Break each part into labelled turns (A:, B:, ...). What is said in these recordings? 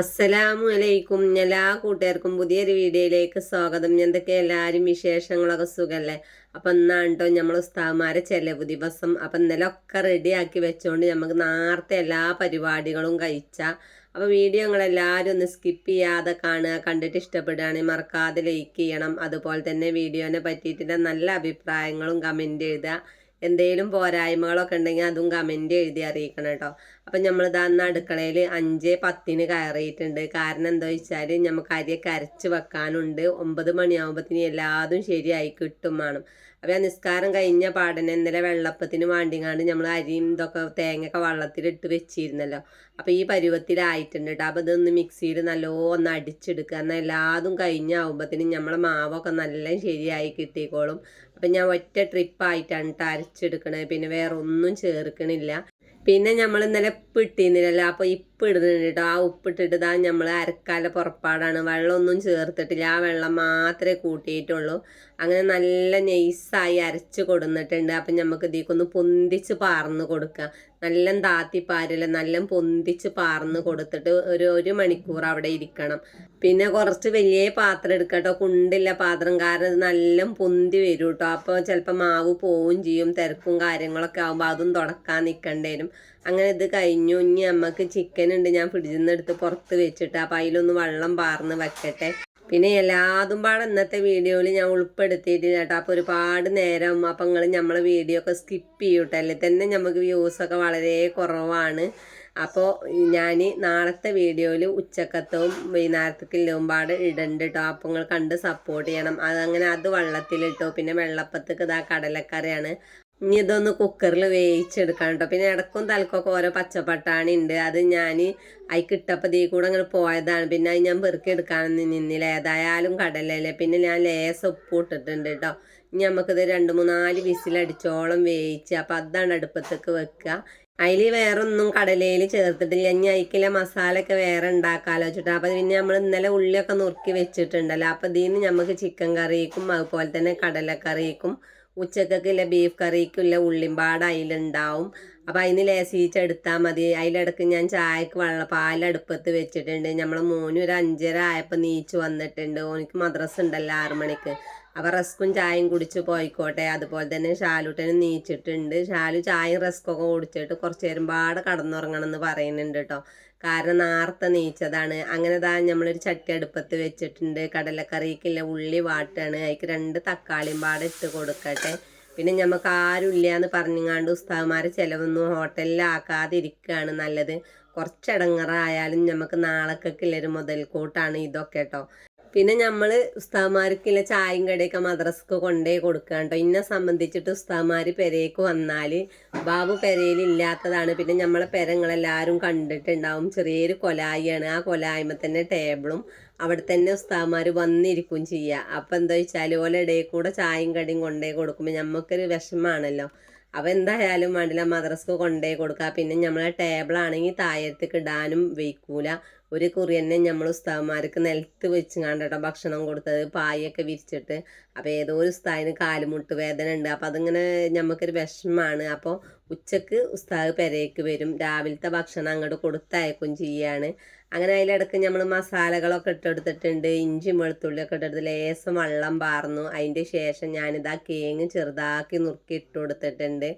A: അസ്സലാമു അലൈക്കും. എല്ലാ കൂട്ടുകാർക്കും പുതിയൊരു വീഡിയോയിലേക്ക് സ്വാഗതം. എന്തൊക്കെ എല്ലാവരും വിശേഷങ്ങളൊക്കെ സുഖമല്ലേ അപ്പം എന്നാണ് കേട്ടോ നമ്മൾ ഉസ്താവുമാരെ ചെലവ് ദിവസം. അപ്പം ഇന്നലെ ഒക്കെ റെഡിയാക്കി വെച്ചുകൊണ്ട് നമുക്ക് നേരത്തെ എല്ലാ പരിപാടികളും കഴിച്ച. അപ്പോൾ വീഡിയോ നിങ്ങളെല്ലാവരും ഒന്ന് സ്കിപ്പ് ചെയ്യാതെ കാണുക കണ്ടിട്ട് ഇഷ്ടപ്പെടുകയാണെങ്കിൽ മറക്കാതെ ലൈക്ക് ചെയ്യണം. അതുപോലെ തന്നെ വീഡിയോനെ പറ്റിയിട്ടുള്ള നല്ല അഭിപ്രായങ്ങളും കമന്റ് എഴുതുക. എന്തെങ്കിലും പോരായ്മകളൊക്കെ ഉണ്ടെങ്കിൽ അതും കമന്റ് എഴുതി അറിയിക്കണം കേട്ടോ അപ്പം നമ്മൾ ഇതാന്ന് അടുക്കളയിൽ അഞ്ച് പത്തിന് കയറിയിട്ടുണ്ട്. കാരണം എന്താ വെച്ചാൽ നമുക്ക് അരിയൊക്കെ അരച്ച് വെക്കാനുണ്ട്. ഒമ്പത് മണിയാകുമ്പോഴത്തേന് എല്ലാതും ശരിയായി കിട്ടും വേണം. അപ്പോൾ ആ നിസ്കാരം കഴിഞ്ഞ പാടനെ ഇന്നലെ വെള്ളപ്പത്തിന് വേണ്ടിങ്ങാണ്ട് നമ്മൾ അരിയും ഇതൊക്കെ തേങ്ങയൊക്കെ വെള്ളത്തിലിട്ട് വെച്ചിരുന്നല്ലോ. അപ്പോൾ ഈ പരുവത്തിലായിട്ടുണ്ട് കേട്ടോ അപ്പോൾ ഇതൊന്ന് മിക്സിയിൽ നല്ലോണം അടിച്ചെടുക്കുക. എന്നാൽ എല്ലാതും കഴിഞ്ഞാവുമ്പോഴത്തേനും നമ്മളെ മാവൊക്കെ നല്ല ശരിയായി കിട്ടിക്കോളും. അപ്പം ഞാൻ ഒറ്റ ട്രിപ്പായിട്ടാണ് കേട്ടോ അരച്ചെടുക്കണത്. പിന്നെ വേറെ ഒന്നും ചേർക്കണില്ല. പിന്നെ നമ്മൾ ഇന്നലെ ഉപ്പ് ഇട്ടിരുന്നില്ലല്ലോ. അപ്പോൾ ഇപ്പ് ഇടുന്നുണ്ട് കേട്ടോ ആ ഉപ്പിട്ടിട്ട് ഇതാ നമ്മൾ അരക്കാല പുറപ്പാടാണ്. വെള്ളമൊന്നും ചേർത്തിട്ടില്ല. ആ വെള്ളം മാത്രമേ കൂട്ടിയിട്ടുള്ളൂ. അങ്ങനെ നല്ല നൈസായി അരച്ച് കൊടുന്നിട്ടുണ്ട്. അപ്പം നമുക്ക് ഇതിക്കൊന്ന് പൊന്തിച്ച് പാർന്ന് കൊടുക്കുക നല്ല താത്തിപ്പാരില്ല നല്ല പൊന്തിച്ച് പാർന്ന് കൊടുത്തിട്ട് ഒരു ഒരു മണിക്കൂർ അവിടെ ഇരിക്കണം. പിന്നെ കുറച്ച് വലിയ പാത്രം എടുക്കട്ടോ. കുണ്ടില്ല പാത്രം. കാരണം ഇത് നല്ല പൊന്തി വരും കേട്ടോ അപ്പോൾ ചിലപ്പോൾ മാവ് പോവും ചെയ്യും തിരക്കും കാര്യങ്ങളൊക്കെ ആകുമ്പോൾ അതും തുടക്കാൻ നിൽക്കേണ്ടി അങ്ങനെ ഇത് കഴിഞ്ഞു. ഇനി നമുക്ക് ചിക്കൻ ഉണ്ട് ഞാൻ ഫ്രിഡ്ജിൽ നിന്ന് എടുത്ത് പുറത്ത് വെച്ചിട്ട് അപ്പോൾ അതിലൊന്ന് വെള്ളം പാർന്ന് വെക്കട്ടെ. പിന്നെ എല്ലാതും പാടെ ഇന്നത്തെ വീഡിയോയിൽ ഞാൻ ഉൾപ്പെടുത്തിയിട്ടില്ല കേട്ടോ. അപ്പോൾ ഒരുപാട് നേരം അപ്പം നിങ്ങൾ നമ്മളെ വീഡിയോ ഒക്കെ സ്കിപ്പ് ചെയ്യൂട്ടോ. അല്ലെ? തന്നെ നമുക്ക് വ്യൂസൊക്കെ വളരെ കുറവാണ്. അപ്പോൾ ഞാൻ നാളത്തെ വീഡിയോയിൽ ഉച്ചക്കത്തവും വൈകുന്നേരത്തേക്കെല്ലാം പാട് ഇടണ്ട് കേട്ടോ. അപ്പോൾ നിങ്ങൾ കണ്ട് സപ്പോർട്ട് ചെയ്യണം. അതങ്ങനെ അത് വെള്ളത്തിലിട്ടോ. പിന്നെ വെള്ളപ്പത്തേക്ക് ഇതാ കടലക്കറിയാണ്. ഇനി ഇതൊന്ന് കുക്കറിൽ വേവിച്ചെടുക്കണം കേട്ടോ പിന്നെ ഇടക്കും തലക്കൊക്കെ ഓരോ പച്ചപ്പട്ടാണി ഉണ്ട് അത് ഞാൻ അതിക്ക് കിട്ടപ്പോൾ തീ കൂടെ അങ്ങനെ പോയതാണ്. പിന്നെ അത് ഞാൻ പെറുക്കി എടുക്കാനൊന്നും നിന്നില്ല. ഏതായാലും കടലല്ലേ. പിന്നെ ഞാൻ ലേസ് ഉപ്പ് ഇട്ടിട്ടുണ്ട് കേട്ടോ ഇനി നമുക്കിത് രണ്ട് മൂന്നാൽ വിസിലടിച്ചോളം വേവിച്ച് അപ്പോൾ അതാണ് അടുപ്പത്തേക്ക് വെക്കുക അതിൽ വേറെ ഒന്നും കടലയിൽ ചേർത്തിട്ടില്ല. ഇനി അതിക്കില്ല മസാല ഒക്കെ വേറെ ഉണ്ടാക്കാലോ വെച്ചിട്ട്. അപ്പം പിന്നെ നമ്മൾ ഇന്നലെ ഉള്ളിയൊക്കെ നുറുക്കി വെച്ചിട്ടുണ്ടല്ലോ. അപ്പോൾ ഇതിന് നമുക്ക് ചിക്കൻ കറിക്കും അതുപോലെ തന്നെ കടലക്കറിക്കും ഉച്ചക്കൊക്കെയുള്ള ബീഫ് കറിക്കുള്ള ഉള്ളിമ്പാട് അതിലുണ്ടാവും അപ്പം അതിന് ലേസിച്ചെടുത്താൽ മതി. അതിലിടക്ക് ഞാൻ ചായക്ക് വെള്ള പാലടുപ്പത്ത് വെച്ചിട്ടുണ്ട്. നമ്മൾ മോനും ഒരു അഞ്ചര ആയപ്പോൾ നീച്ച് വന്നിട്ടുണ്ട്. ഓനിക്ക് മദ്രസ ഉണ്ടല്ലോ ആറു മണിക്ക്. അപ്പം റസ്കും ചായയും കുടിച്ച് പോയിക്കോട്ടെ. അതുപോലെ തന്നെ ഷാലുട്ടനും നീച്ചിട്ടുണ്ട്. ഷാലു ചായയും റസ്കൊക്കെ കുടിച്ചിട്ട് കുറച്ച് നേരം പാടെ കടന്നുറങ്ങണം എന്ന് പറയുന്നുണ്ട് കേട്ടോ കാരണം നാർത്ത നീച്ചതാണ്. അങ്ങനെ താ നമ്മളൊരു ചട്ടി അടുപ്പത്ത് വെച്ചിട്ടുണ്ട്. കടലക്കറിക്കുള്ള ഉള്ളി വാട്ടാണ്. അതിക്ക് രണ്ട് തക്കാളിയും പാടെ ഇട്ട് കൊടുക്കട്ടെ. പിന്നെ നമുക്ക് ആരുമില്ല എന്ന് പറഞ്ഞങ്ങാണ്ട് ഉസ്താവുമാരെ ചിലവൊന്നും ഹോട്ടലിലാക്കാതിരിക്കുകയാണ് നല്ലത്. കുറച്ചടങ്ങറായാലും നമുക്ക് നാളേക്കൊക്കെയുള്ളൊരു മുതൽക്കൂട്ടാണ് ഇതൊക്കെ കേട്ടോ പിന്നെ നമ്മൾ ഉസ്താമാർക്കില്ല ചായയും കടയൊക്കെ മദ്രസക്ക് കൊണ്ടേ കൊടുക്കാണ്ടോ ഇന്നെ സംബന്ധിച്ചിട്ട് ഉസ്താമാർ പെരയ്ക്ക് വന്നാൽ ബാബു പെരയിൽ ഇല്ലാത്തതാണ്. പിന്നെ നമ്മളെ പെരങ്ങളെല്ലാവരും കണ്ടിട്ടുണ്ടാവും. ചെറിയൊരു കൊലായിയാണ്. ആ കൊലായ്മ തന്നെ ടേബിളും അവിടെ തന്നെ ഉസ്താമാർ വന്നിരിക്കും ചെയ്യുക അപ്പം എന്താ വെച്ചാൽ ഓല ഇടയിൽ കൂടെ ചായയും കടിയും കൊണ്ടേ കൊടുക്കുമ്പോൾ നമുക്കൊരു വിഷമാണല്ലോ. അപ്പോൾ എന്തായാലും വേണ്ടില്ല മദ്രസക്ക് കൊണ്ടേ കൊടുക്കുക പിന്നെ നമ്മളെ ടേബിളാണെങ്കിൽ താഴത്തേക്ക് ഇടാനും വയ്ക്കൂല. ഒരു കുറി തന്നെ നമ്മൾ ഉസ്താവന്മാർക്ക് നിലത്ത് വെച്ച് കണ്ടട്ടോ ഭക്ഷണം കൊടുത്തത് പായൊക്കെ വിരിച്ചിട്ട്. അപ്പോൾ ഏതോ ഒരു ഉസ്താവിന് കാലുമുട്ട് വേദന ഉണ്ട്. അപ്പോൾ അതിങ്ങനെ നമുക്കൊരു വിഷമമാണ് അപ്പോൾ ഉച്ചയ്ക്ക് ഉസ്താവ് പെരയ്ക്ക് വരും. രാവിലത്തെ ഭക്ഷണം അങ്ങോട്ട് കൊടുത്തയക്കും ചെയ്യാണ്. അങ്ങനെ അതിലിടക്ക് നമ്മൾ മസാലകളൊക്കെ ഇട്ടെടുത്തിട്ടുണ്ട്. ഇഞ്ചി വെളുത്തുള്ളിയൊക്കെ ഇട്ടെടുത്ത് ലേസം വെള്ളം പാർന്നു. അതിന്റെ ശേഷം ഞാനിതാ കേങ്ങ് ചെറുതാക്കി നുറുക്കി ഇട്ട് കൊടുത്തിട്ടുണ്ട്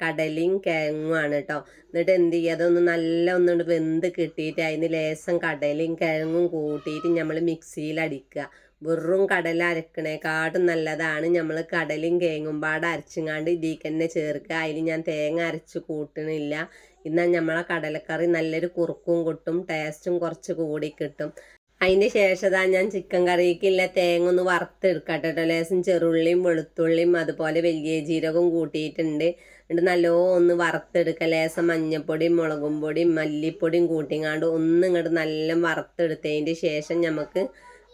A: കടലയും കിഴങ്ങുമാണ് കേട്ടോ എന്നിട്ട് എന്ത് ചെയ്യുക അതൊന്ന് നല്ല ഒന്നുകൊണ്ട് വെന്ത് കിട്ടിയിട്ട് അതിന് ലേശം കടലയും കിഴങ്ങും കൂട്ടിയിട്ട് നമ്മൾ മിക്സിയിൽ അടിക്കുക വെറും കടല അരക്കണേക്കാട്ടും നല്ലതാണ്. നമ്മൾ കടലും കേങ്ങും പാടെ അരച്ചുങ്ങാണ്ട് ഇതിലേക്ക് തന്നെ ചേർക്കുക അതിൽ ഞാൻ തേങ്ങ അരച്ച് കൂട്ടണില്ല. എന്നാൽ നമ്മളെ കടലക്കറി നല്ലൊരു കുറുക്കും കിട്ടും ടേസ്റ്റും കുറച്ച് കൂടി കിട്ടും. അതിന്റെ ശേഷം ഞാൻ ചിക്കൻ കറിക്കുള്ള തേങ്ങ ഒന്ന് വറുത്തെടുക്കട്ടെ കേട്ടോ ലേശം ചെറുള്ളിയും വെളുത്തുള്ളിയും അതുപോലെ വലിയ ജീരകവും കൂട്ടിയിട്ടുണ്ട് എന്നിട്ട് നല്ലോന്ന് വറുത്തെടുക്കുക ലേശം മഞ്ഞപ്പൊടിയും മുളകും പൊടിയും മല്ലിപ്പൊടിയും കൂട്ടിങ്ങാണ്ട് ഒന്ന് ഇങ്ങോട്ട് നല്ല വറുത്തെടുത്തതിന്റെ ശേഷം നമുക്ക്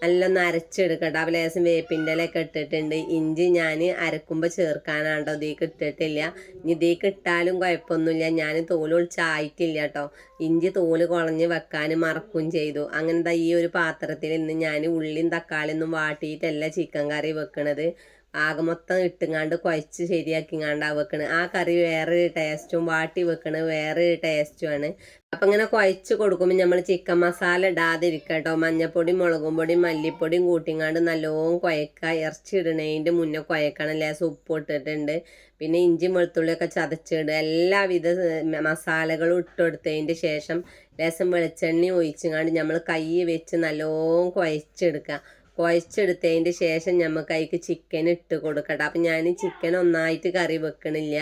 A: നല്ല ഒന്ന് അരച്ചെടുക്കട്ടെ അപ്പോൾ ലേശം വേപ്പിന്റെ ഇലയൊക്കെ ഇട്ടിട്ടുണ്ട്. ഇഞ്ചി ഞാൻ അരക്കുമ്പോൾ ചേർക്കാനാണ്ടോ ഇതേക്ക് ഇട്ടിട്ടില്ല. ഇനി ഇതേക്ക് ഇട്ടാലും കുഴപ്പമൊന്നുമില്ല ഞാൻ തോൽ ഒളിച്ചായിട്ടില്ല കേട്ടോ ഇഞ്ചി തോൽ കുളഞ്ഞ് വെക്കാൻ മറക്കും ചെയ്തു. അങ്ങനത്തെ ഈ ഒരു പാത്രത്തിൽ ഇന്ന് ഞാൻ ഉള്ളിയും തക്കാളിയൊന്നും വാട്ടിയിട്ടല്ല ചിക്കൻ കറി വെക്കണത്. ആകെ മൊത്തം ഇട്ടുങ്ങാണ്ട് കുഴച്ച് ശരിയാക്കിങ്ങാണ്ടാണ് വെക്കണ്. ആ കറി വേറെ ടേസ്റ്റും വാട്ടി വെക്കണ് വേറെ ടേസ്റ്റുമാണ് അപ്പം ഇങ്ങനെ കുഴച്ച് കൊടുക്കുമ്പോൾ നമ്മൾ ചിക്കൻ മസാല ഇടാതിരിക്കുക കേട്ടോ മഞ്ഞപ്പൊടി മുളകും പൊടി മല്ലിപ്പൊടിയും കൂട്ടിങ്ങാണ്ട് നല്ലോണം കുഴക്കുക ഇറച്ചി ഇടണേന്റെ മുന്നേ കുഴക്കണം ലേസം ഉപ്പ് ഇട്ടിട്ടുണ്ട്. പിന്നെ ഇഞ്ചി വെളുത്തുള്ളിയൊക്കെ ചതച്ചിടുക. എല്ലാവിധ മസാലകളും ഇട്ടെടുത്തതിന്റെ ശേഷം ലേസം വെളിച്ചെണ്ണ ഒഴിച്ചുങ്ങാണ്ട് നമ്മൾ കൈ വെച്ച് നല്ലോണം കുഴച്ചെടുക്കുക. കുഴച്ചെടുത്തതിന്റെ ശേഷം നമുക്ക് അതിക്ക് ചിക്കൻ ഇട്ട് കൊടുക്കട്ടെ. അപ്പം ഞാൻ ചിക്കൻ ഒന്നായിട്ട് കറി വെക്കണില്ല.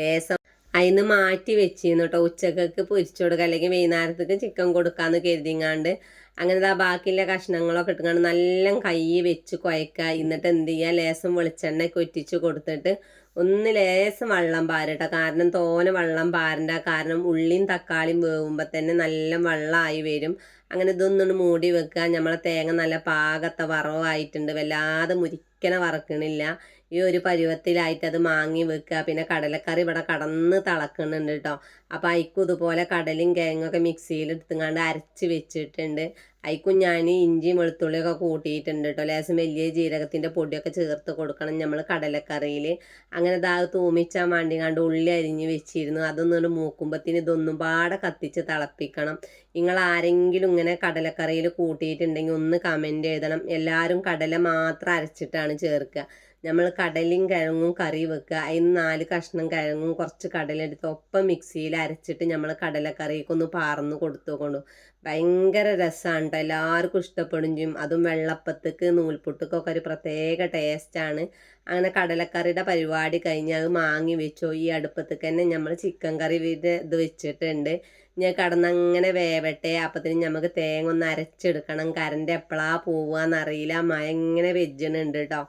A: ലേസം അതിന് മാറ്റി വെച്ചിരുന്നു കേട്ടോ ഉച്ചക്കൊക്കെ പൊരിച്ചു കൊടുക്കുക അല്ലെങ്കിൽ വൈകുന്നേരത്തേക്ക് ചിക്കൻ കൊടുക്കാന്ന് കരുതിങ്ങാണ്ട് അങ്ങനെ ആ ബാക്കിയുള്ള കഷ്ണങ്ങളൊക്കെ ഇട്ടുകൊണ്ട് നല്ല കൈ വെച്ച് കുഴക്കുക എന്നിട്ട് എന്ത് ചെയ്യുക ലേസം വെളിച്ചെണ്ണയൊക്കെ ഒറ്റിച്ച് കൊടുത്തിട്ട് ഒന്ന് ലേസം വെള്ളം പാരട്ടോ. കാരണം തോനെ വെള്ളം പാരണ്ട. കാരണം ഉള്ളിയും തക്കാളിയും വേവുമ്പോൾ തന്നെ നല്ല വെള്ളമായി വരും. അങ്ങനെ ഇതൊന്നും മൂടി വെക്കുക നമ്മളെ തേങ്ങ നല്ല പാകത്തെ വറവായിട്ടുണ്ട്. വല്ലാതെ മുരിക്കണ വറക്കണില്ല. ഈ ഒരു പരുവത്തിലായിട്ട് അത് മാങ്ങി വെക്കുക പിന്നെ കടലക്കറി ഇവിടെ കടന്ന് തിളക്കുന്നുണ്ട് കേട്ടോ അപ്പോൾ അയക്കും ഇതുപോലെ കടലും കിഴങ്ങൊക്കെ മിക്സിയിൽ എടുത്തുങ്ങാണ്ട് അരച്ച് വെച്ചിട്ടുണ്ട്. അയക്കും ഞാൻ ഇഞ്ചിയും വെളുത്തുള്ളിയൊക്കെ കൂട്ടിയിട്ടുണ്ട് കേട്ടോ ലേശം വലിയ ജീരകത്തിന്റെ പൊടിയൊക്കെ ചേർത്ത് കൊടുക്കണം നമ്മൾ കടലക്കറിയിൽ അങ്ങനെ ഇതാ തൂമിച്ചാൻ കണ്ട് ഉള്ളി അരിഞ്ഞ് വെച്ചിരുന്നു. അതൊന്നും മൂക്കുമ്പത്തിന് ഇതൊന്നും പാടെ കത്തിച്ച് തിളപ്പിക്കണം. നിങ്ങൾ ആരെങ്കിലും ഇങ്ങനെ കടലക്കറിയിൽ കൂട്ടിയിട്ടുണ്ടെങ്കിൽ ഒന്ന് കമന്റ് എഴുതണം. എല്ലാവരും കടല മാത്രം അരച്ചിട്ടാണ് ചേർക്കുക. നമ്മൾ കടലയും കിഴങ്ങും കറി വെക്കുക. അതിന് നാല് കഷ്ണം കിഴങ്ങും കുറച്ച് കടലെടുത്ത് ഒപ്പം മിക്സിയിൽ അരച്ചിട്ട് നമ്മൾ കടലക്കറിയൊക്കെ ഒന്ന് പാർന്ന് കൊടുത്തു കൊണ്ടു ഭയങ്കര രസമാണ് കേട്ടോ എല്ലാവർക്കും ഇഷ്ടപ്പെടും ചെയ്യും. അതും വെള്ളപ്പത്തേക്ക് നൂൽപുട്ടുക്കൊക്കെ ഒരു പ്രത്യേക ടേസ്റ്റാണ്. അങ്ങനെ കടലക്കറിയുടെ പരിപാടി കഴിഞ്ഞ് അത് മാങ്ങി വെച്ചോ. ഈ അടുപ്പത്തേക്ക് തന്നെ നമ്മൾ ചിക്കൻ കറി ഇത് വെച്ചിട്ടുണ്ട്. ഞാൻ കടന്നങ്ങനെ വേവട്ടെ. അപ്പത്തിന് നമുക്ക് തേങ്ങ ഒന്ന് അരച്ചെടുക്കണം. കറണ്ട് എപ്പോഴാ പോവാന്നറിയില്ല. മഴ ഇങ്ങനെ വെജ്ജണുണ്ട് കേട്ടോ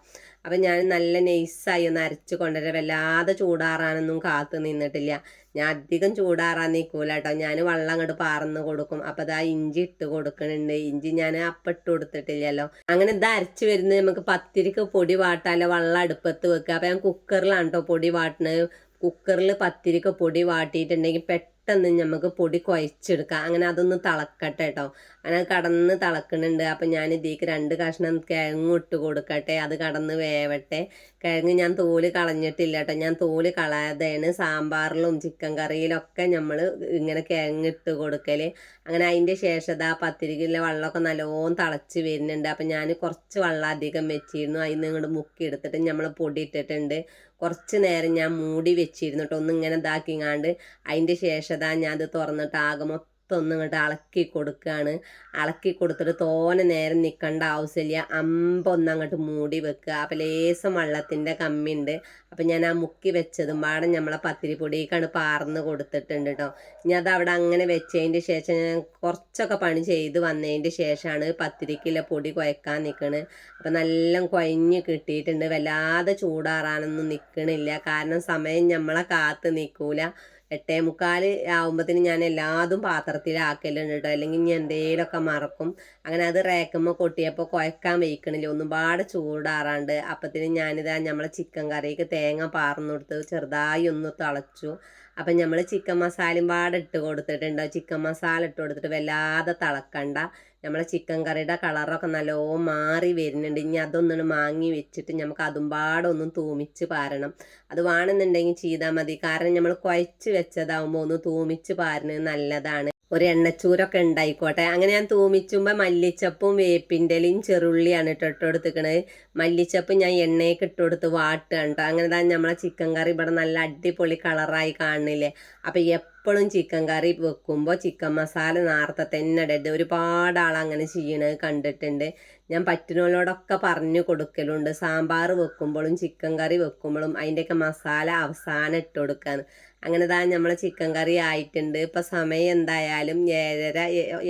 A: അപ്പം ഞാൻ നല്ല നൈസായി ഒന്ന് അരച്ച് കൊണ്ടുവരാം. വല്ലാതെ ചൂടാറാനൊന്നും കാത്തു നിന്നിട്ടില്ല. ഞാൻ അധികം ചൂടാറാൻ നിൽക്കൂല കേട്ടോ ഞാൻ വെള്ളം അങ്ങോട്ട് പാർന്ന് കൊടുക്കും. അപ്പം അതാ ഇഞ്ചി ഇട്ട് കൊടുക്കണുണ്ട്. ഇഞ്ചി ഞാൻ അപ്പം ഇട്ട് കൊടുത്തിട്ടില്ലല്ലോ. അങ്ങനെ ഇത് അരച്ച് വരുന്നത് നമുക്ക് പത്തിരിക്ക് പൊടി വാട്ടാലോ. വെള്ളം അടുപ്പത്ത് വെക്കുക. അപ്പം ഞാൻ കുക്കറിലാണ് കേട്ടോ പൊടി വാട്ടണത്. കുക്കറിൽ പത്തിരിക്ക് പൊടി വാട്ടിയിട്ടുണ്ടെങ്കിൽ പെട്ടെന്ന് നമുക്ക് പൊടി കുഴച്ചെടുക്കാം. അങ്ങനെ അതൊന്ന് തിളക്കട്ടെ കേട്ടോ അങ്ങനെ കടന്ന് തിളക്കുന്നുണ്ട് അപ്പം ഞാൻ ഇതിലേക്ക് രണ്ട് കഷ്ണം കിഴങ്ങ് ഇട്ട് കൊടുക്കട്ടെ. അത് കടന്ന് വേവട്ടെ. കിഴങ്ങ് ഞാൻ തോൽ കളഞ്ഞിട്ടില്ല കേട്ടോ ഞാൻ തോൽ കളയാതെയാണ് സാമ്പാറിലും ചിക്കൻ കറിയിലൊക്കെ നമ്മൾ ഇങ്ങനെ കിഴങ്ങ് ഇട്ട് കൊടുക്കൽ അങ്ങനെ അതിന്റെ ശേഷം ആ പത്തിരിക്കുള്ള വെള്ളമൊക്കെ നല്ലോണം തിളച്ച് വരുന്നുണ്ട്. അപ്പം ഞാൻ കുറച്ച് വെള്ളം അധികം വെച്ചിരുന്നു. അതിൽ നിന്ന് ഇങ്ങോട്ട് മുക്കി എടുത്തിട്ട് നമ്മൾ പൊടി ഇട്ടിട്ടുണ്ട്. കുറച്ച് നേരം ഞാൻ മൂടി വെച്ചിരുന്നു കേട്ടോ. ഒന്ന് ഇങ്ങനെ ഇതാക്കിങ്ങാണ്ട്. അതിന്റെ ശേഷം ഞാൻ അത് തുറന്നിട്ട് ആകെ മൊത്തം ഒന്ന് ഇങ്ങോട്ട് അളക്കി കൊടുക്കുകയാണ് അളക്കി കൊടുത്തിട്ട് തോനെ നേരം നിൽക്കേണ്ട ആവശ്യമില്ല അമ്പൊന്ന് അങ്ങോട്ട് മൂടി വെക്കുക. അപ്പം ലേസം വെള്ളത്തിന്റെ കമ്മിയുണ്ട്. അപ്പം ഞാൻ ആ മുക്കി വെച്ചതും പാടെ നമ്മളെ പത്തിരിപ്പൊടിക്കാണ് പാർന്ന് കൊടുത്തിട്ടുണ്ട് കേട്ടോ ഇനി അത് അവിടെ അങ്ങനെ വെച്ചതിന്റെ ശേഷം ഞാൻ കുറച്ചൊക്കെ പണി ചെയ്ത് വന്നതിന്റെ ശേഷമാണ് പത്തിരിക്കുള്ള പൊടി കുഴക്കാൻ നിൽക്കണത് അപ്പം നല്ല കുഴഞ്ഞ് കിട്ടിയിട്ടുണ്ട്. വല്ലാതെ ചൂടാറാനൊന്നും നിൽക്കണില്ല കാരണം സമയം നമ്മളെ കാത്ത് നിൽക്കൂല. എട്ടേ മുക്കാൽ ആകുമ്പോഴത്തേന് ഞാൻ എല്ലാതും പാത്രത്തിലാക്കലുണ്ട് കേട്ടോ അല്ലെങ്കിൽ ഇനി എന്തെങ്കിലുമൊക്കെ മറക്കും. അങ്ങനെ അത് റേക്കുമ്പോൾ കൊട്ടിയപ്പോൾ കുഴക്കാൻ വയ്ക്കണില്ല. ഒന്നും പാടെ ചൂടാറാണ്ട് അപ്പത്തിന് ഞാനിതാ നമ്മളെ ചിക്കൻ കറിക്ക് തേങ്ങ പാർന്നു കൊടുത്ത് ചെറുതായി ഒന്ന് തിളച്ചു. അപ്പം നമ്മൾ ചിക്കൻ മസാലയും പാടെ ഇട്ട് കൊടുത്തിട്ടുണ്ട്. ചിക്കൻ മസാല ഇട്ട് കൊടുത്തിട്ട് വല്ലാതെ തിളക്കണ്ട. നമ്മളെ ചിക്കൻ കറിയുടെ കളറൊക്കെ നല്ലോ മാറി വരുന്നുണ്ട്. ഇനി അതൊന്നും മാങ്ങി വെച്ചിട്ട് നമുക്ക് അതും പാടെ ഒന്നും തൂമിച്ച് പാരണം. അത് വേണമെന്നുണ്ടെങ്കിൽ ചെയ്താൽ മതി. കാരണം നമ്മൾ കുഴച്ച് വെച്ചതാവുമ്പോൾ ഒന്ന് തൂമിച്ച് പാരുന്നത് നല്ലതാണ്. ഒരു എണ്ണച്ചൂരൊക്കെ ഉണ്ടായിക്കോട്ടെ. അങ്ങനെ ഞാൻ തൂമിച്ചുമ്പോൾ മല്ലിച്ചപ്പും വേപ്പിന്റെലയും ചെറുള്ളിയാണ് ഇട്ടോ ഇട്ട് കൊടുത്തിക്കണത് മല്ലിച്ചപ്പ് ഞാൻ എണ്ണയൊക്കെ ഇട്ട് കൊടുത്ത് വാട്ടുക കേട്ടോ അങ്ങനെ തന്നെ നമ്മളെ ചിക്കൻ കറി ഇവിടെ നല്ല അടിപൊളി കളറായി കാണുന്നില്ലേ? അപ്പം എപ്പോഴും ചിക്കൻ കറി വെക്കുമ്പോൾ ചിക്കൻ മസാല നേരത്തെ തന്നെ ഇടരുത്. ഒരുപാട് ആൾ അങ്ങനെ ചെയ്യണത് കണ്ടിട്ടുണ്ട്. ഞാൻ പറ്റുന്നവരോടൊക്കെ പറഞ്ഞു കൊടുക്കലുണ്ട്. സാമ്പാർ വെക്കുമ്പോഴും ചിക്കൻ കറി വെക്കുമ്പോഴും അതിന്റെയൊക്കെ മസാല അവസാനം ഇട്ട് കൊടുക്കാന്ന് അങ്ങനെ താ നമ്മളെ ചിക്കൻ കറി ആയിട്ടുണ്ട്. ഇപ്പം സമയം എന്തായാലും ഏഴര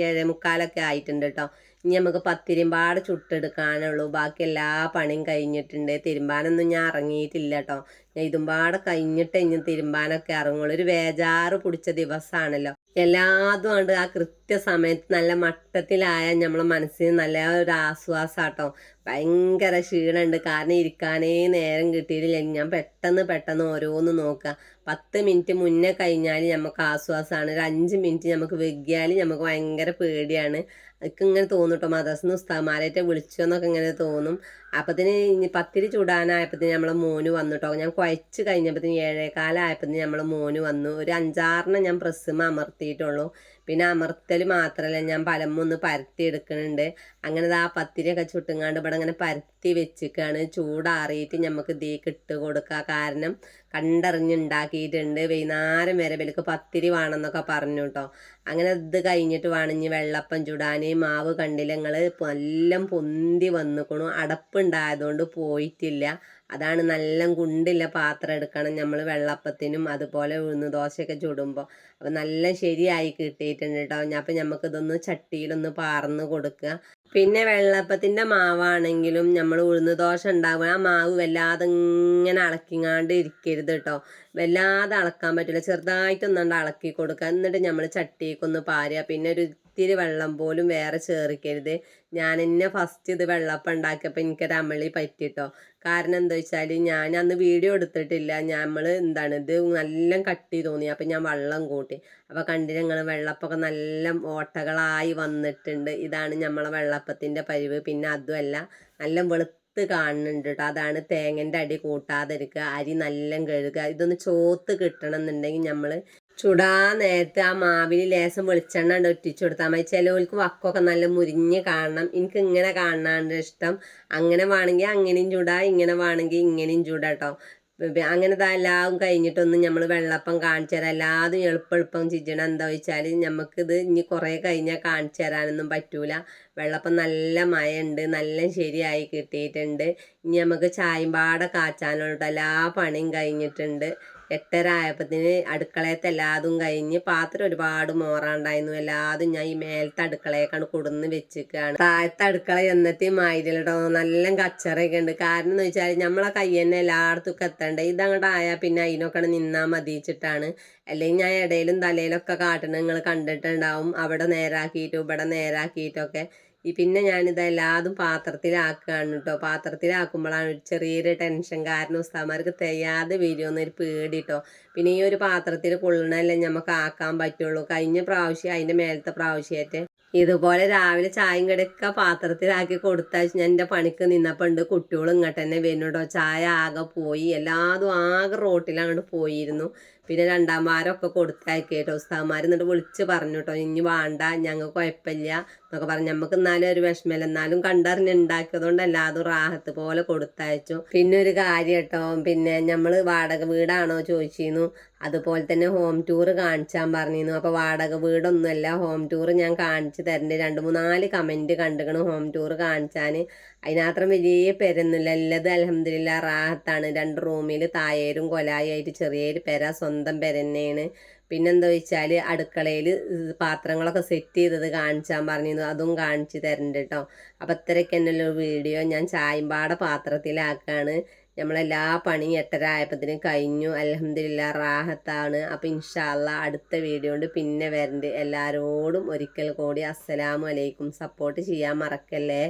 A: ഏഴേ മുക്കാലൊക്കെ ആയിട്ടുണ്ട് കേട്ടോ ഇനി നമുക്ക് പത്തിരിമ്പാട് ചുട്ടെടുക്കാനുള്ളൂ. ബാക്കി എല്ലാ പണിയും കഴിഞ്ഞിട്ടുണ്ട്. തിരുമ്പാനൊന്നും ഞാൻ ഇറങ്ങിയിട്ടില്ല കേട്ടോ ഞാൻ ഇതുമ്പാടെ കഴിഞ്ഞിട്ട് ഇനി തിരുമ്പാനൊക്കെ ഇറങ്ങുള്ളൂ. ഒരു വേജാറ് പിടിച്ച ദിവസമാണല്ലോ എല്ലാതും ഉണ്ട് ആ കൃത്യസമയത്ത് നല്ല മട്ടത്തിലായ നമ്മളെ മനസ്സിന് നല്ല ഒരു ആശ്വാസാട്ടോ ഭയങ്കര ക്ഷീണമുണ്ട് കാരണം ഇരിക്കാനേ നേരം കിട്ടിയിട്ടില്ല. ഞാൻ പെട്ടെന്ന് പെട്ടെന്ന് ഓരോന്ന് നോക്കുക പത്ത് മിനിറ്റ് മുന്നേ കഴിഞ്ഞാൽ നമുക്ക് ആശ്വാസമാണ് ഒരു അഞ്ച് മിനിറ്റ് നമുക്ക് വെക്കിയാൽ നമുക്ക് ഭയങ്കര പേടിയാണ്. അതൊക്കെ ഇങ്ങനെ തോന്നും കേട്ടോ മദർസിന്ന് ഉസ്താമാരായിട്ട് വിളിച്ചു എന്നൊക്കെ ഇങ്ങനെ തോന്നും. അപ്പത്തിന് പത്തിരി ചൂടാനായപ്പത്തിന് നമ്മൾ മോന് വന്നു കേട്ടോ ഞാൻ കുഴച്ച് കഴിഞ്ഞപ്പത്തിന് ഏഴേകാലായപ്പത്തിന് നമ്മൾ മോന് വന്നു. ഒരു അഞ്ചാറിനെ ഞാൻ പ്രസ്സുമ അമർത്തിയിട്ടുള്ളൂ. പിന്നെ അമർത്തൽ മാത്രമല്ല ഞാൻ പലമൊന്ന് പരത്തി എടുക്കുന്നുണ്ട് അങ്ങനെ ആ പത്തിരിയൊക്കെ ചുട്ടുങ്ങാണ്ട് ഇവിടെ അങ്ങനെ പരത്തി വെച്ചിക്കാണ്. ചൂടാറിയിട്ട് നമുക്ക് ഇതിലേക്ക് ഇട്ട് കൊടുക്കുക കാരണം കണ്ടറിഞ്ഞുണ്ടാക്കിയിട്ടുണ്ട് വൈകുന്നേരം വരെ വിലക്ക് പത്തിരി വേണമെന്നൊക്കെ പറഞ്ഞു കേട്ടോ അങ്ങനെ ഇത് കഴിഞ്ഞിട്ട് വേണം ഇനി വെള്ളപ്പം ചുടാൻ മാവ് കണ്ടില്ല നിങ്ങൾ എല്ലാം പൊന്തി വന്നിക്കണു. അടപ്പുണ്ടായതുകൊണ്ട് പോയിട്ടില്ല. അതാണ് നല്ല ഗുണ്ടില്ല പാത്രം എടുക്കണം. നമ്മൾ വെള്ളപ്പത്തിനും അതുപോലെ ഉഴുന്ന് ദോശയൊക്കെ ചുടുമ്പോൾ അപ്പം നല്ല ശരിയായി കിട്ടിയിട്ടുണ്ട് കേട്ടോ അപ്പം നമുക്ക് ഇതൊന്ന് ചട്ടിയിലൊന്ന് പാർന്ന് കൊടുക്കുക പിന്നെ വെള്ളപ്പത്തിന്റെ മാവാണെങ്കിലും നമ്മൾ ഉഴുന്ന് ദോശ ഉണ്ടാവുക ആ മാവ് വല്ലാതെ ഇങ്ങനെ അളക്കിങ്ങാണ്ട് ഇരിക്കരുത് കേട്ടോ വല്ലാതെ അളക്കാൻ പറ്റില്ല ചെറുതായിട്ടൊന്നുകൊണ്ട് അളക്കി കൊടുക്കുക എന്നിട്ട് നമ്മൾ ചട്ടിക്കൊന്ന് പാരുക. പിന്നെ ഒരു ഇത്തിരി വെള്ളം പോലും വേറെ ചേർക്കരുത്. ഞാൻ എന്നെ ഫസ്റ്റ് ഇത് വെള്ളപ്പം ഉണ്ടാക്കിയപ്പോൾ എനിക്കൊരു അമളി പറ്റിട്ടോ. കാരണം എന്താ വെച്ചാൽ ഞാൻ അന്ന് വീഡിയോ എടുത്തിട്ടില്ല. നമ്മൾ എന്താണ് ഇത് നല്ല കട്ടി തോന്നി. അപ്പം ഞാൻ വെള്ളം കൂട്ടി. അപ്പോൾ കണ്ടിന് ഞങ്ങൾ വെള്ളപ്പൊക്കെ നല്ല ഓട്ടകളായി വന്നിട്ടുണ്ട്. ഇതാണ് നമ്മളെ വെള്ളപ്പത്തിന്റെ പരിവ്. പിന്നെ അതുമല്ല നല്ല വെളുത്ത് കാണുന്നുണ്ട് കേട്ടോ അതാണ് തേങ്ങന്റെ അടി കൂട്ടാതിരിക്കുക അരി നല്ല കഴുകുക. ഇതൊന്ന് ചോത്ത് കിട്ടണം എന്നുണ്ടെങ്കിൽ നമ്മൾ ചുടാ നേരത്തെ ആ മാവിൽ ലേശം വെളിച്ചെണ്ണ ഉണ്ട് ഒറ്റിച്ചു കൊടുത്താൽ മതി. ചിലവർക്ക് വക്കൊക്കെ നല്ല മുരിഞ്ഞ് കാണണം. എനിക്ക് ഇങ്ങനെ കാണാണ്ട് ഇഷ്ടം. അങ്ങനെ വേണമെങ്കിൽ അങ്ങനെയും ചൂടാ ഇങ്ങനെ വേണമെങ്കിൽ ഇങ്ങനെയും ചൂടാ കേട്ടോ അങ്ങനത്തെ എല്ലാം കഴിഞ്ഞിട്ടൊന്നും നമ്മൾ വെള്ളപ്പം കാണിച്ചു തരാം. എല്ലാതും എളുപ്പം എളുപ്പം ചിജണം എന്താ വെച്ചാൽ നമുക്കിത് ഇനി കുറേ കഴിഞ്ഞാൽ കാണിച്ചു തരാനൊന്നും പറ്റൂല. വെള്ളപ്പം നല്ല മഴയുണ്ട് നല്ല ശരിയായി കിട്ടിയിട്ടുണ്ട്. ഇനി നമുക്ക് ചായമ്പാടെ പാടെ കാച്ചാനുള്ള എല്ലാ പണിയും കഴിഞ്ഞിട്ടുണ്ട്. എട്ടര ആയപ്പത്തിന് അടുക്കളയത്തെ എല്ലാതും കഴിഞ്ഞ് പാത്രം ഒരുപാട് മോറാണ്ടായിരുന്നു. എല്ലാതും ഞാൻ ഈ മേലത്തെ അടുക്കളയേക്കാണ് കൊടുന്ന് വെച്ചിരിക്കുകയാണ് താഴത്തെ അടുക്കള എന്നത്തെയും ആയിട്ടോ നല്ല കച്ചറയൊക്കെ ഉണ്ട്. കാരണം എന്ന് വെച്ചാൽ നമ്മളെ കൈ എല്ലായിടത്തും എത്തണ്ടേ. ഇതങ്ങോട്ട് പിന്നെ അതിനൊക്കെ നിന്നാൽ മതിച്ചിട്ടാണ്. അല്ലെങ്കിൽ ഞാൻ ഇടയിലും തലയിലൊക്കെ കാട്ടണ നിങ്ങൾ കണ്ടിട്ടുണ്ടാവും. അവിടെ നേരാക്കിയിട്ടും ഇവിടെ നേരാക്കിയിട്ടൊക്കെ ഈ പിന്നെ ഞാനിത് എല്ലാതും പാത്രത്തിലാക്കുകയാണ് കേട്ടോ. പാത്രത്തിലാക്കുമ്പോഴാണ് ഒരു ചെറിയൊരു ടെൻഷൻ കാരണം ഉസ്താമാർക്ക് തികയാതെ വരുമെന്നൊരു പേടി കേട്ടോ. പിന്നെ ഈ ഒരു പാത്രത്തിൽ കൊള്ളണല്ലേ നമുക്ക് ആക്കാൻ പറ്റുള്ളൂ. കഴിഞ്ഞ പ്രാവശ്യം അതിന്റെ മേലത്തെ പ്രാവശ്യമായിട്ട് ഇതുപോലെ രാവിലെ ചായയും കടയൊക്കെ പാത്രത്തിലാക്കി കൊടുത്താൽ ഞാൻ എന്റെ പണിക്ക് നിന്നപ്പോൾ ഉണ്ട്. കുട്ടികളും ഇങ്ങോട്ട് തന്നെ വരുന്നുണ്ടോ ചായ ആകെ പോയി. എല്ലാതും ആകെ റോട്ടിലങ്ങോട്ട് പോയിരുന്നു. പിന്നെ രണ്ടാം വാരമൊക്കെ കൊടുത്തയക്കി കേട്ടോ ഉസ്താവന്മാർ എന്നിട്ട് വിളിച്ച് പറഞ്ഞു കേട്ടോ ഇനി വേണ്ട ഞങ്ങൾക്ക് കുഴപ്പമില്ല. എന്നൊക്കെ പറഞ്ഞ്. നമുക്ക് എന്നാലും ഒരു വിഷമമില്ല. എന്നാലും കണ്ടറിഞ്ഞ് ഉണ്ടാക്കിയതുകൊണ്ട് അത് റാഹത്ത് പോലെ കൊടുത്തയച്ചു. പിന്നെ ഒരു കാര്യം കേട്ടോ പിന്നെ നമ്മൾ വാടക വീടാണോ ചോദിച്ചിരുന്നു. അതുപോലെ തന്നെ ഹോം ടൂർ കാണിച്ചാൻ പറഞ്ഞിരുന്നു. അപ്പോൾ വാടക വീടൊന്നുമല്ല ഹോം ടൂർ ഞാൻ കാണിച്ചു തരണ്ട്. രണ്ട് മൂന്നാൽ കമന്റ് കണ്ടുകണ് ഹോം ടൂർ കാണിച്ചാൽ അതിനാത്രം വലിയ പെരൊന്നുമില്ല എല്ലത് അലഹമില്ല റാഹത്താണ്. രണ്ട് റൂമിൽ തായേരും ആയിട്ട് ചെറിയൊരു പെര സ്വന്തം പെര തന്നെയാണ്. പിന്നെന്താ വെച്ചാൽ അടുക്കളയിൽ പാത്രങ്ങളൊക്കെ സെറ്റ് ചെയ്തത് കാണിച്ചാൻ പറഞ്ഞിരുന്നു. അതും കാണിച്ചു തരണ്ട് കേട്ടോ അപ്പം ഇത്രയ്ക്ക് തന്നെയുള്ള വീഡിയോ. ഞാൻ ചായമ്പാട പാത്രത്തിലാക്കാണ്. നമ്മളെല്ലാ പണിയും എട്ടര ആയപ്പത്തിന് കഴിഞ്ഞു. അലഹമില്ല റാഹത്താണ്. അപ്പം ഇൻഷാല്ല അടുത്ത വീഡിയോ കൊണ്ട് പിന്നെ വരണ്ട്. എല്ലാവരോടും ഒരിക്കൽ കൂടി അസ്സലാമു അലൈക്കും. സപ്പോർട്ട് ചെയ്യാൻ മറക്കല്ലേ?